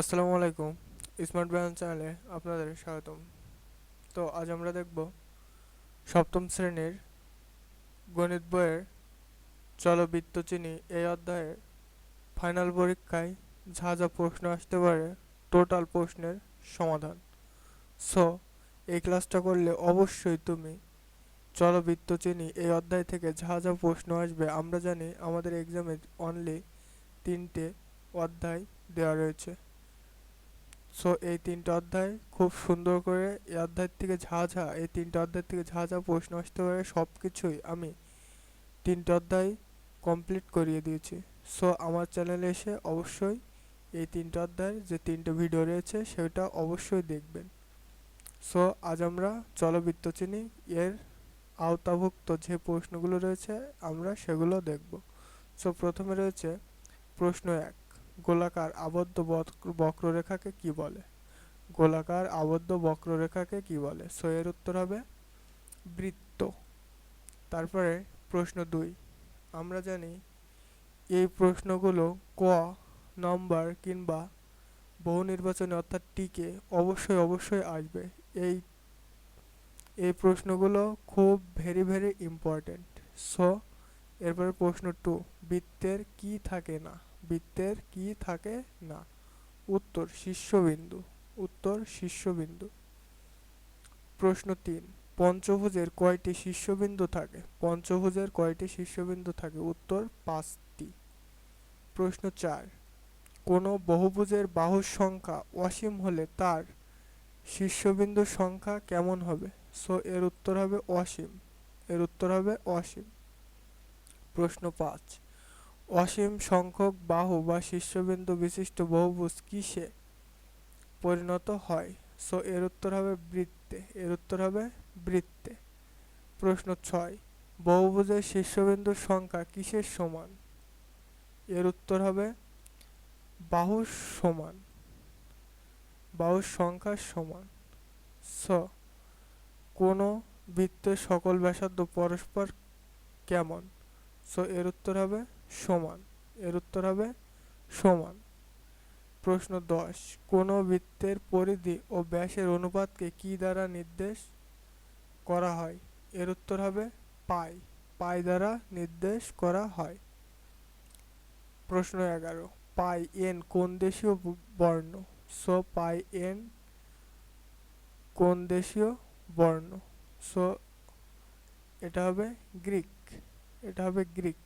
আসসালামু আলাইকুম, স্মার্ট ব্যায়াম চ্যানেলে আপনাদের স্বাগতম। তো আজ আমরা দেখব সপ্তম শ্রেণির গণিত বইয়ের চলবৃত্ত চিনি। এই অধ্যায়ের ফাইনাল পরীক্ষায় যা যা প্রশ্ন আসতে পারে, টোটাল প্রশ্নের সমাধান। সো, এই ক্লাসটা করলে অবশ্যই তুমি চলবৃত্ত চিনি, এই অধ্যায় থেকে যা যা প্রশ্ন আসবে। আমরা জানি আমাদের এক্সামে অনলি তিনটে অধ্যায় দেওয়া রয়েছে। সো এই তিনটে অধ্যায় খুব সুন্দর করে এই অধ্যায় থেকে ঝা ঝা, এই তিনটে অধ্যায় থেকে ঝা ঝা প্রশ্ন আসতে পারে সব কিছুই আমি তিনটে অধ্যায় কমপ্লিট করিয়ে দিয়েছি। সো আমার চ্যানেলে এসে অবশ্যই এই তিনটে অধ্যায়ের যে তিনটে ভিডিও রয়েছে, সেটা অবশ্যই দেখবেন। সো আজ আমরা চলবৃত্ত চিনি, এর আওতাভুক্ত যে প্রশ্নগুলো রয়েছে, আমরা সেগুলো দেখব। সো প্রথমে রয়েছে প্রশ্ন এক। গোলাকার আবদ্ধ বক্র- বক্ররেখাকে কি বলে? গোলাকার আবদ্ধ বক্ররেখাকে কি বলে? সো এর উত্তর হবে বৃত্ত। তারপরে প্রশ্ন দুই। আমরা জানি এই প্রশ্নগুলো ক নম্বর কিংবা বহু নির্বাচনে অর্থাৎ টিকে অবশ্যই অবশ্যই আসবে। এই এই প্রশ্নগুলো খুব ভেরি ভেরি ইম্পর্ট্যান্ট সো, এরপরে প্রশ্ন টু, বৃত্তের কি থাকে না? বৃত্তের কি থাকে না? উত্তর শীর্ষবিন্দু উত্তর শীর্ষবিন্দু। প্রশ্ন তিন, পঞ্চভুজের কয়টি শীর্ষবিন্দু থাকে? পঞ্চভুজের কয়টি শীর্ষবিন্দু থাকে? উত্তর পাঁচটি। প্রশ্ন চার, কোনো বহুভুজের বাহুর সংখ্যা অসীম হলে তার শীর্ষবিন্দুর সংখ্যা কেমন হবে? সো, এর উত্তর হবে অসীম। এর উত্তর হবে অসীম। প্রশ্ন পাঁচ অসীম সংখ্যক বাহু বা শীর্ষবিন্দু বিশিষ্ট বহুভুজ কিসে পরিণত হয়? সো এর উত্তর হবে বৃত্তে। এর উত্তর হবে বৃত্তে। প্রশ্ন ছয়, বহুভুজের শীর্ষবিন্দুর সংখ্যা কিসের সমান? এর উত্তর হবে বাহুর সমান। বাহুর সংখ্যার সমান। স কোনো বৃত্তের সকল ব্যাসার্ধ পরস্পর কেমন? সো এর উত্তর হবে সমান। এর উত্তর হবে সমান। প্রশ্ন দশ, কোনো বৃত্তের পরিধি ও ব্যাসের অনুপাতকে কি দ্বারা নির্দেশ করা হয়? এর উত্তর হবে পাই। পাই দ্বারা নির্দেশ করা হয়। প্রশ্ন এগারো, পাই এন কোন দেশীয় বর্ণ? সো, পাই এন কোন দেশীয় বর্ণ? সো, এটা হবে গ্রিক। এটা হবে গ্রিক।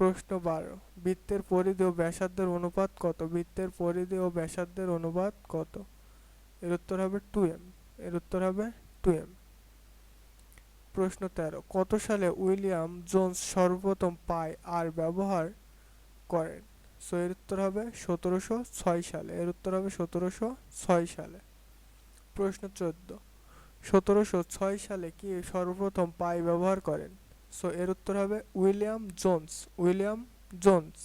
প্রশ্ন বারো, বৃত্তের পরিধি ও ব্যাসার্ধের অনুপাত কত? বৃত্তের পরিধি ও ব্যাসার্ধের অনুপাত কত? এর উত্তর হবে টু এম এর উত্তর হবে টু এম প্রশ্ন তেরো, কত সালে উইলিয়াম জোন্স সর্বপ্রথম পাই আর ব্যবহার করেন? সো এর উত্তর হবে সতেরোশো ছয় সালে, এর উত্তর হবে সতেরোশো ছয় সালে। প্রশ্ন চোদ্দ, সতেরোশো ছয় সালে কি সর্বপ্রথম পাই ব্যবহার করেন? সো এর উত্তর হবে William Jones William Jones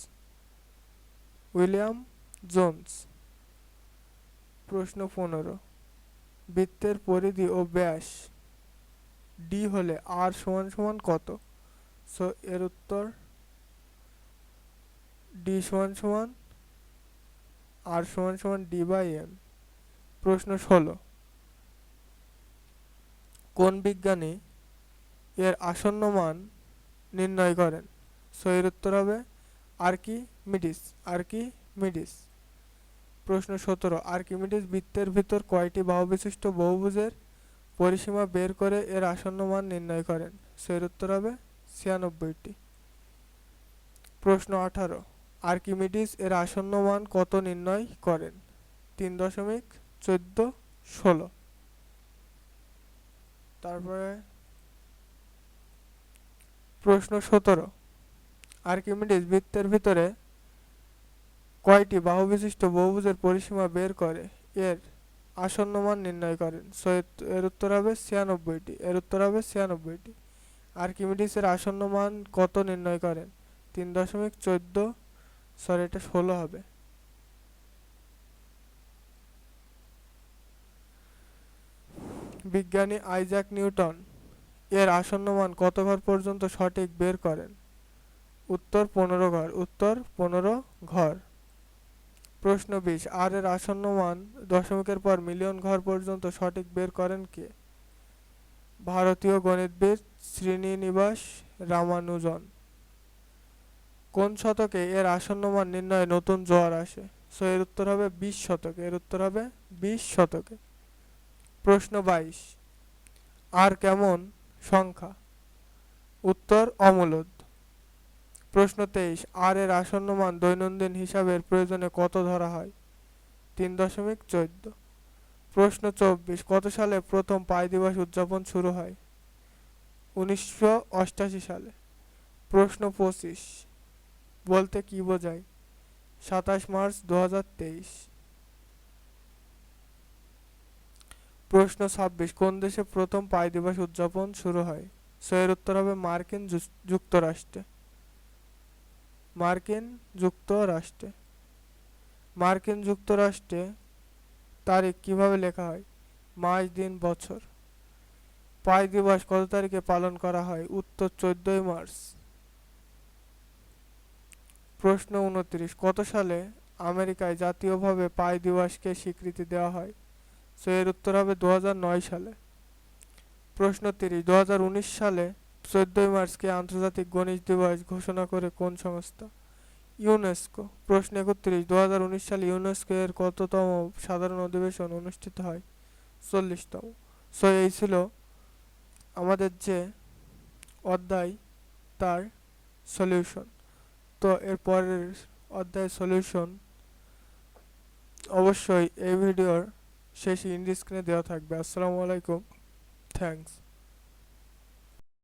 William Jones. প্রশ্ন পনেরো, বৃত্তের পরিধি ও ব্যাস ডি হলে আর সমান সমান কত? সো এর উত্তর ডি সমান সমান আর সমান সমান ডি বাই এম প্রশ্ন ষোলো, কোন বিজ্ঞানী এর আসন্ন মান নির্ণয় করেন। সো এর উত্তর হবে আর্কিমিডিস আর্কিমিডিস। প্রশ্ন সতেরো, আর্কিমিডিস বৃত্তের ভিতর কয়টি বাহু বিশিষ্ট বহুভুজের পরিসীমা বের করে এর আসন্ন মান নির্ণয় করেন? সো এর উত্তর হবে ছিয়ানব্বইটি। প্রশ্ন আঠারো, আর্কিমিডিস এর আসন্ন মান কত নির্ণয় করেন? তিন দশমিক চোদ্দ ষোলো। তারপরে প্রশ্ন সতেরো। আর্কিমিডিস বৃত্তের ভিতরে কয়টি বাহু বিশিষ্ট বহুভুজের পরিসীমা বের করে? এর আসন্ন মান নির্ণয় করেন। সো এর- এর উত্তর হবে ছিয়ানব্বইটি। এর উত্তর হবে ছিয়ানব্বইটি। আর্কিমিডিসের আসন্ন মান কত নির্ণয় করেন? তিন দশমিক চোদ্দ, সরি, এটা ষোলো হবে। বিজ্ঞানী আইজাক নিউটন এর আসন্ন মান কত ঘর পর্যন্ত সঠিক বের করেন? উত্তর পনেরো ঘর, উত্তর পনেরো ঘর। প্রশ্ন বিশ, আর এর আসন্ন মান দশমিকের পর মিলিয়ন ঘর পর্যন্ত সঠিক বের করেন কে? ভারতীয় গণিতবিদ শ্রীনিবাস রামানুজন। কোন শতকে এর আসন্ন মান নির্ণয়ে নতুন জোয়ার আসে? সো, এর উত্তর হবে বিশ শতকে, এর উত্তর হবে বিশ শতকে। প্রশ্ন বাইশ, আর কেমন সংখ্যা। উত্তর, অমূলদ। প্রশ্ন তেইশ, আর এর আসন্ন মান দৈনন্দিন হিসাবের প্রয়োজনে কত ধরা হয়? তিন দশমিক চোদ্দ। প্রশ্ন চব্বিশ, কত সালে প্রথম পাই দিবস উদযাপন শুরু হয়? উনিশশো অষ্টাশি সালে। প্রশ্ন পঁচিশ, বলতে কি বোঝায়? সাতাশ মার্চ দু হাজার তেইশ হাজার তেইশ প্রশ্ন ছাব্বিশ, কোন দেশে প্রথম পাই দিবস উদযাপন শুরু হয়? এর উত্তর হবে মার্কিন যুক্তরাষ্ট্রে। মার্কিন যুক্তরাষ্ট্রে। মার্কিন যুক্তরাষ্ট্রে তারিখ কীভাবে লেখা হয়? মাস, দিন, বছর। পাই দিবস কত তারিখে পালন করা হয়? উত্তর চোদ্দই মার্চ। প্রশ্ন উনত্রিশ, কত সালে আমেরিকায় জাতীয়ভাবে পাই দিবসকে স্বীকৃতি দেওয়া হয়? সো এর উত্তর হবে দু হাজার নয় সালে। প্রশ্ন তিরিশ দু সালে চোদ্দই মার্চকে আন্তর্জাতিক গণিত দিবস ঘোষণা করে কোন সংস্থা? ইউনেস্কো। প্রশ্ন একত্রিশ দু সালে ইউনেস্কো এর কততম সাধারণ অধিবেশন অনুষ্ঠিত হয়? চল্লিশতম। সো, এই ছিল আমাদের যে অধ্যায়, তার সলিউশন। তো, এর পরের অধ্যায়ের সলিউশন অবশ্যই এই ভিডিওর শেষে ইন্ডি স্ক্রিনে দেওয়া থাকবে। আসসালামু আলাইকুম। থ্যাঙ্কস